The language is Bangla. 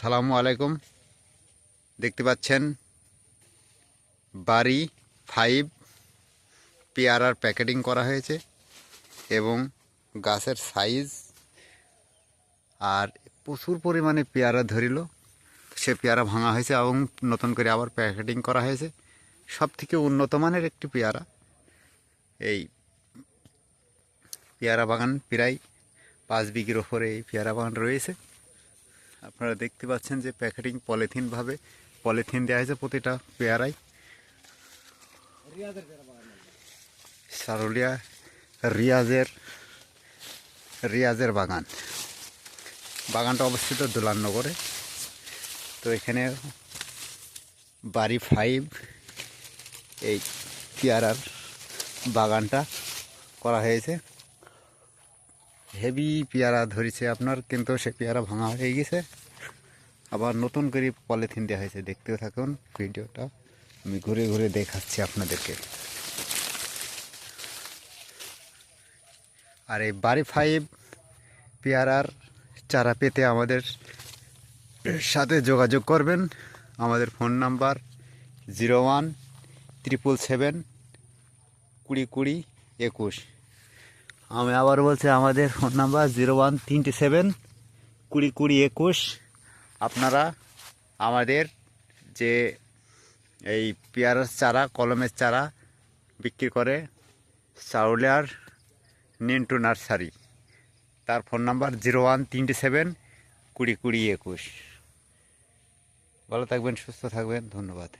সালামু আলাইকুম। দেখতে পাচ্ছেন? বাড়ি ফাইভ, পেয়ারার প্যাকেটিং করা হয়েছে এবং গাছের সাইজ আর প্রচুর পরিমাণে পেয়ারা ধরিল। সে পেয়ারা ভাঙা হয়েছে এবং নতুন করে আবার প্যাকেটিং করা হয়েছে। সব থেকে উন্নত মানের একটি পেয়ারা। এই পেয়ারা বাগান প্রায় পাঁচ বিঘির ওপরে এই পেয়ারা বাগান রয়েছে। আপনারা দেখতে পাচ্ছেন যে প্যাকেটিং পলিথিনভাবে পলিথিন দেওয়া হয়েছে প্রতিটা পেয়ারায়। সারুলিয়া রিয়াজের রিয়াজের বাগান। বাগানটা অবস্থিত দুলাননগরে তো এখানে বাড়ি ফাইভ, এই পেয়ারার বাগানটা করা হয়েছে। হেভি পেয়ারা ধরেছে আপনার, কিন্তু সে পেয়ারা ভাঙা হয়ে গেছে। আবার নতুন করে পলিথিন দেওয়া হয়েছে, দেখতেও থাকুন ভিডিওটা। আমি ঘুরে ঘুরে দেখাচ্ছি আপনাদেরকে। আর এই বাড়ি ফাইভ পেয়ারার চারা পেতে আমাদের সাথে যোগাযোগ করবেন। আমাদের phone number zero one triple seven, কুড়ি কুড়ি, একুশ। আমি আবার বলছি, আমাদের ফোন নাম্বার জিরো ওয়ান তিনটে সেভেন কুড়ি কুড়ি একুশ। আপনারা আমাদের যে এই পেয়ারার চারা, কলমের চারা বিক্রি করে চাউলিয়ার নিন্টু নার্সারি। তার ফোন নাম্বার জিরো ওয়ান তিনটে সেভেন কুড়ি কুড়ি একুশ। ভালো থাকবেন, সুস্থ থাকবেন, ধন্যবাদ।